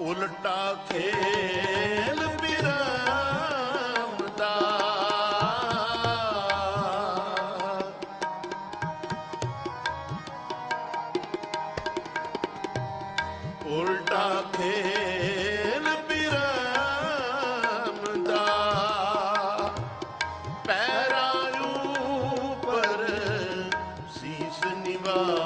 ਉਲਟਾ ਖੇਲ ਬਿਰਮ ਉਲਟਾ ਖੇਲ ਬਿਰਮ ਦਾ ਪੈਰਾਂ ਉੱਪਰ ਸੀਸ ਨਿਵਾਇਆ